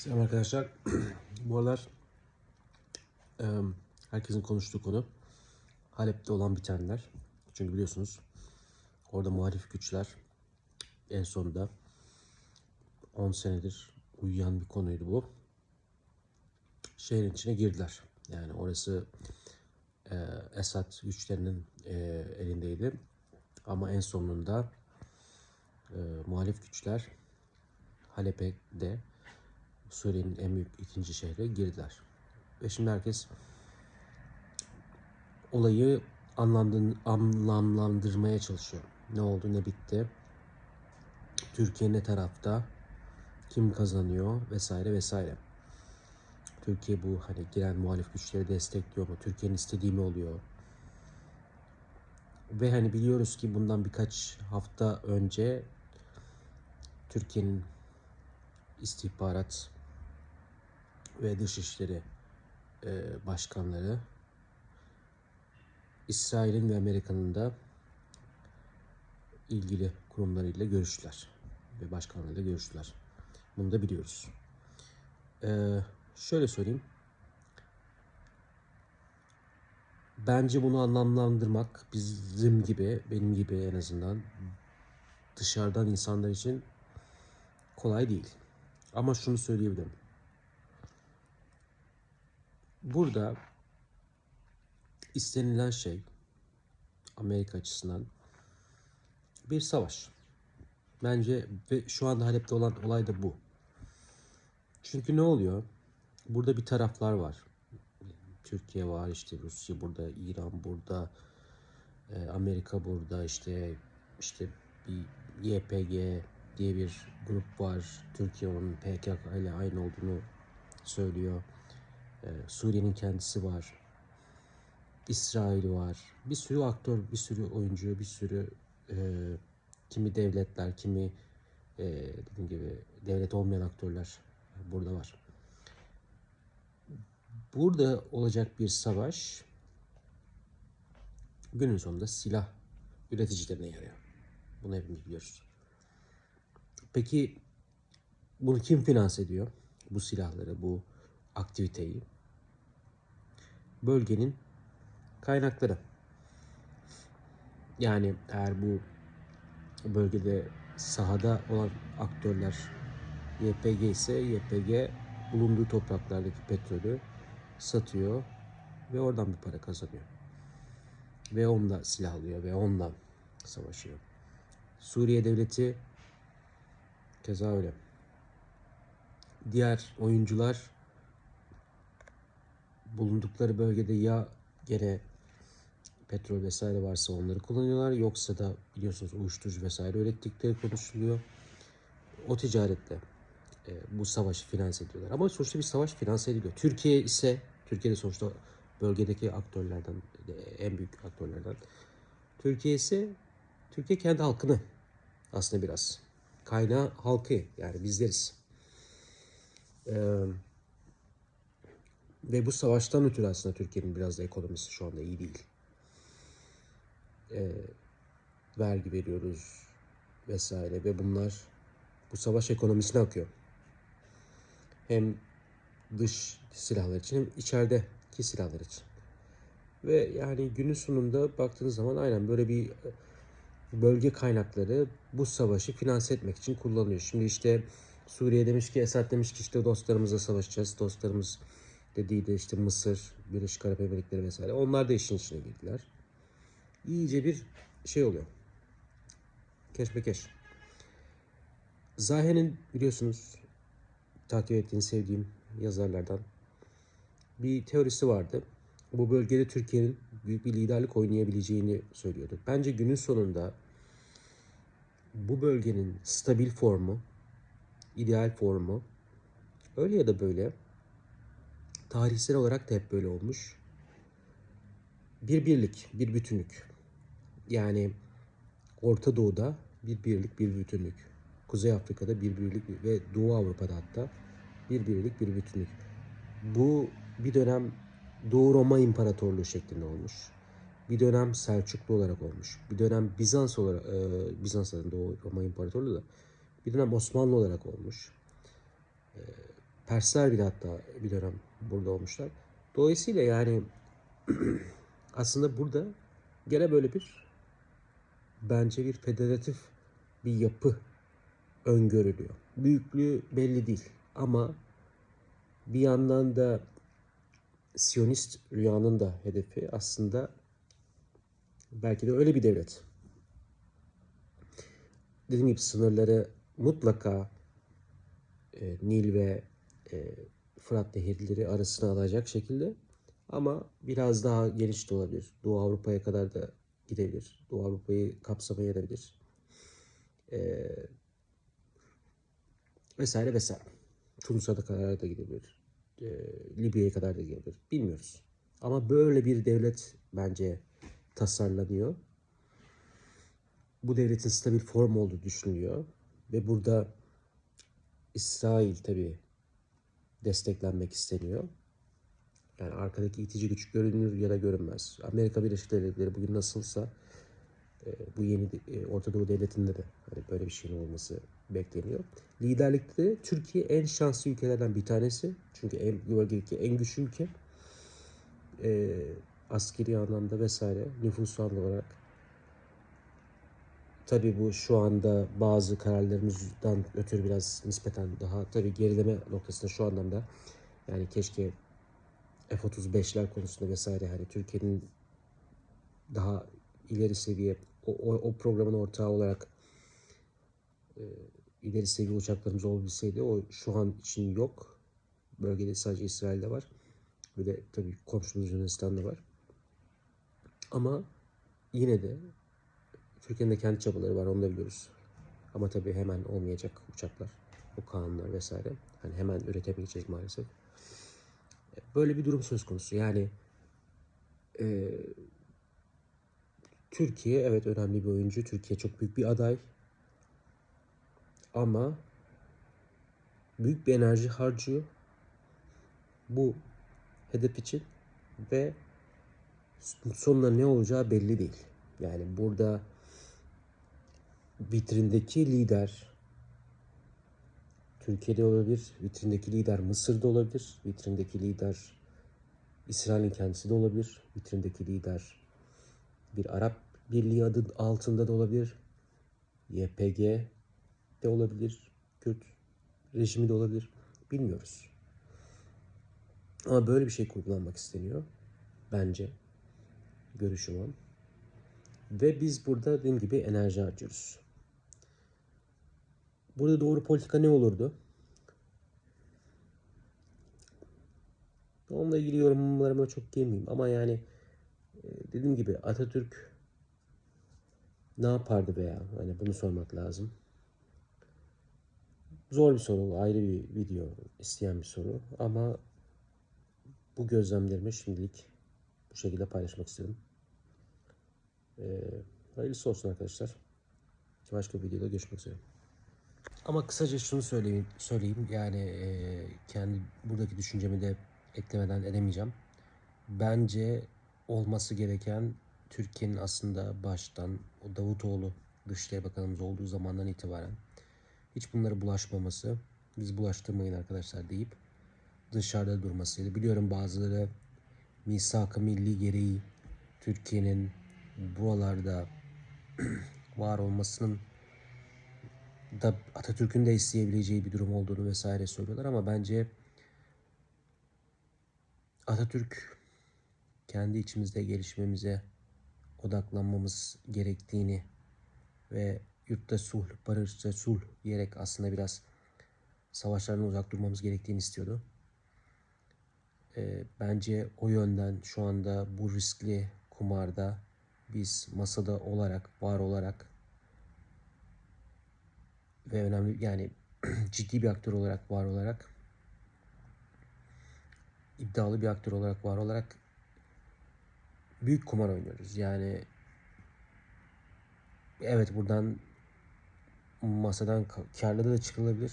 Selam arkadaşlar. Bu aralar herkesin konuştuğu konu Halep'te olan bitenler. Çünkü biliyorsunuz orada muhalif güçler en sonunda 10 senedir uyuyan bir konuydu bu. Şehrin içine girdiler. Yani orası eee Esad güçlerinin eee, elindeydi. Ama en sonunda eee, muhalif güçler Halep'e de Suriye'nin en büyük ikinci şehri girdiler. Ve şimdi herkes olayı anlamlandırmaya çalışıyor. Ne oldu ne bitti. Türkiye ne tarafta, kim kazanıyor vesaire vesaire. Türkiye bu hani giren muhalif güçleri destekliyor mu? Türkiye'nin istediği mi oluyor? Ve hani biliyoruz ki bundan birkaç hafta önce Türkiye'nin istihbarat ve dışişleri e, başkanları İsrail'in ve Amerika'nın da ilgili kurumlarıyla görüştüler ve başkanlarıyla görüştüler. Bunu da biliyoruz. E, şöyle söyleyeyim. Bence bunu anlamlandırmak bizim gibi, benim gibi en azından dışarıdan insanlar için kolay değil. Ama şunu söyleyebilirim. Burada istenilen şey Amerika açısından bir savaş. Bence ve şu anda Halep'te olan olay da bu. Çünkü ne oluyor? Burada bir taraflar var. Türkiye var, işte Rusya burada, İran burada, e, Amerika burada, işte işte bir YPG diye bir grup var. Türkiye onun PKK ile aynı olduğunu söylüyor. Ee, Suriye'nin kendisi var. İsrail var. Bir sürü aktör, bir sürü oyuncu, bir sürü e, kimi devletler, kimi e, dediğim gibi devlet olmayan aktörler burada var. Burada olacak bir savaş günün sonunda silah üreticilerine yarıyor. Bunu hepimiz biliyoruz. Peki bunu kim finanse ediyor? Bu silahları, bu aktiviteyi. Bölgenin kaynakları. Yani eğer bu bölgede sahada olan aktörler YPG ise YPG bulunduğu topraklardaki petrolü satıyor ve oradan bir para kazanıyor. Ve onunla silah alıyor ve onunla savaşıyor. Suriye devleti keza öyle. Diğer oyuncular bulundukları bölgede ya gene petrol vesaire varsa onları kullanıyorlar yoksa da biliyorsunuz uyuşturucu vesaire ürettikleri konuşuluyor. O ticaretle e, bu savaşı finanse ediyorlar. Ama sonuçta bir savaş finanse ediliyor. Türkiye ise Türkiye de sonuçta bölgedeki aktörlerden e, en büyük aktörlerden. Türkiye ise Türkiye kendi halkını aslında biraz kaynağı halkı yani bizleriz. Ee, ve bu savaştan ötürü aslında Türkiye'nin biraz da ekonomisi şu anda iyi değil. Ee, vergi veriyoruz vesaire ve bunlar bu savaş ekonomisine akıyor. Hem dış silahlar için hem içerideki silahlar için. Ve yani günün sonunda baktığınız zaman aynen böyle bir bölge kaynakları bu savaşı finanse etmek için kullanılıyor. Şimdi işte Suriye demiş ki Esad demiş ki işte dostlarımızla savaşacağız. Dostlarımız dediği de işte Mısır, Birleşik Arap Emirlikleri vesaire. Onlar da işin içine girdiler. İyice bir şey oluyor. Keşmekeş. Zahe'nin biliyorsunuz takip ettiğini sevdiğim yazarlardan bir teorisi vardı. Bu bölgede Türkiye'nin büyük bir liderlik oynayabileceğini söylüyordu. Bence günün sonunda bu bölgenin stabil formu, ideal formu öyle ya da böyle tarihsel olarak da hep böyle olmuş. Bir birlik, bir bütünlük. Yani Orta Doğu'da bir birlik, bir bütünlük. Kuzey Afrika'da bir birlik ve Doğu Avrupa'da hatta bir birlik, bir bütünlük. Bu bir dönem Doğu Roma İmparatorluğu şeklinde olmuş. Bir dönem Selçuklu olarak olmuş. Bir dönem Bizans olarak, e, Bizans'ın Doğu Roma İmparatorluğu da bir dönem Osmanlı olarak olmuş. Persler bile hatta bir dönem burada olmuşlar. Dolayısıyla yani aslında burada gene böyle bir bence bir federatif bir yapı öngörülüyor. Büyüklüğü belli değil ama bir yandan da Siyonist rüyanın da hedefi aslında belki de öyle bir devlet. Dediğim gibi sınırları mutlaka e, Nil ve e, Fırat nehirleri arasına alacak şekilde ama biraz daha geniş de olabilir. Doğu Avrupa'ya kadar da gidebilir. Doğu Avrupa'yı kapsamaya edebilir. E, vesaire vesaire. Tunus'a da kadar da gidebilir. E, Libya'ya kadar da gidebilir. Bilmiyoruz. Ama böyle bir devlet bence tasarlanıyor. Bu devletin stabil form olduğu düşünülüyor. Ve burada İsrail tabii desteklenmek isteniyor. Yani arkadaki itici güç görünür ya da görünmez. Amerika Birleşik Devletleri bugün nasılsa e, bu yeni e, Orta Doğu Devleti'nde de hani böyle bir şeyin olması bekleniyor. Liderlikte de Türkiye en şanslı ülkelerden bir tanesi. Çünkü en, bölgedeki en güçlü ülke. E, askeri anlamda vesaire nüfusal olarak. Tabii bu şu anda bazı kararlarımızdan ötürü biraz nispeten daha tabii gerileme noktasında şu anlamda yani keşke F-35'ler konusunda vesaire hani Türkiye'nin daha ileri seviye o, o, o programın ortağı olarak e, ileri seviye uçaklarımız olabilseydi o şu an için yok. Bölgede sadece İsrail'de var. Ve de tabii komşumuz Yunanistan'da var. Ama yine de Türkiye'nin de kendi çabaları var onu da biliyoruz. Ama tabii hemen olmayacak uçaklar, o kanunlar vesaire. Hani hemen üretemeyeceğiz maalesef. Böyle bir durum söz konusu. Yani e, Türkiye evet önemli bir oyuncu. Türkiye çok büyük bir aday. Ama büyük bir enerji harcıyor bu hedef için ve sonunda ne olacağı belli değil. Yani burada vitrindeki lider Türkiye'de olabilir, vitrindeki lider Mısır'da olabilir, vitrindeki lider İsrail'in kendisi de olabilir, vitrindeki lider bir Arap Birliği adı altında da olabilir, YPG de olabilir, Kürt rejimi de olabilir, bilmiyoruz. Ama böyle bir şey kurgulanmak isteniyor bence görüşüm o. Ve biz burada dediğim gibi enerji harcıyoruz. Burada doğru politika ne olurdu? Onunla ilgili yorumlarıma çok girmeyeyim ama yani e, dediğim gibi Atatürk ne yapardı veya hani bunu sormak lazım. Zor bir soru, ayrı bir video isteyen bir soru ama bu gözlemlerimi şimdilik bu şekilde paylaşmak istedim. Ee, hayırlısı olsun arkadaşlar. Başka bir videoda görüşmek üzere. Ama kısaca şunu söyleyeyim, söyleyeyim. yani e, kendi buradaki düşüncemi de eklemeden edemeyeceğim. Bence olması gereken Türkiye'nin aslında baştan o Davutoğlu Dışişleri Bakanımız olduğu zamandan itibaren hiç bunlara bulaşmaması, biz bulaştırmayın arkadaşlar deyip dışarıda durmasıydı. Biliyorum bazıları misak-ı milli gereği Türkiye'nin buralarda var olmasının da Atatürk'ün de isteyebileceği bir durum olduğunu vesaire söylüyorlar ama bence Atatürk kendi içimizde gelişmemize odaklanmamız gerektiğini ve yurtta sulh, barışta sulh diyerek aslında biraz savaşlardan uzak durmamız gerektiğini istiyordu. E, bence o yönden şu anda bu riskli kumarda biz masada olarak, var olarak ve önemli yani ciddi bir aktör olarak var olarak iddialı bir aktör olarak var olarak büyük kumar oynuyoruz. Yani evet buradan masadan karlı da çıkılabilir.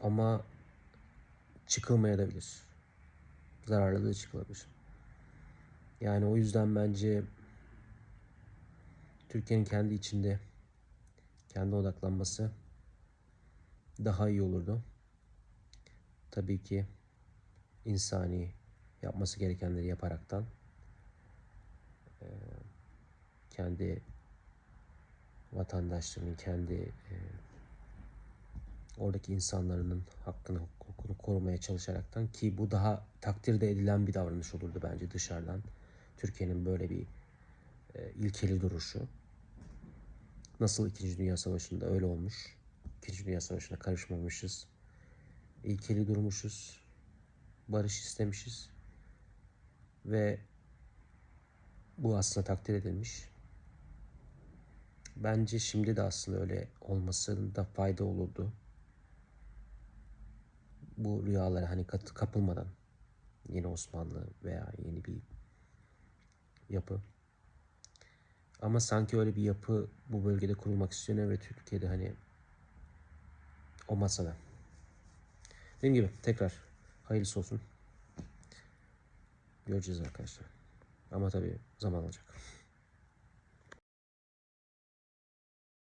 Ama çıkılmayabilir. Zararlı da çıkılabilir. Yani o yüzden bence Türkiye'nin kendi içinde kendi odaklanması daha iyi olurdu. tabii ki insani yapması gerekenleri yaparaktan kendi vatandaşlarının, kendi oradaki insanların hakkını, hukukunu korumaya çalışaraktan ki bu daha takdir de edilen bir davranış olurdu bence dışarıdan. Türkiye'nin böyle bir ilkeli duruşu. Nasıl İkinci Dünya Savaşı'nda öyle olmuş. İkinci Dünya Savaşı'na karışmamışız. İlkeli durmuşuz. Barış istemişiz. Ve bu aslında takdir edilmiş. Bence şimdi de aslında öyle olmasında fayda olurdu. Bu rüyalara hani kapılmadan yeni Osmanlı veya yeni bir yapı. Ama sanki öyle bir yapı bu bölgede kurulmak isteniyor ve Türkiye'de hani o masada. Dediğim gibi tekrar hayırlısı olsun. Göreceğiz arkadaşlar. Ama tabii zaman alacak.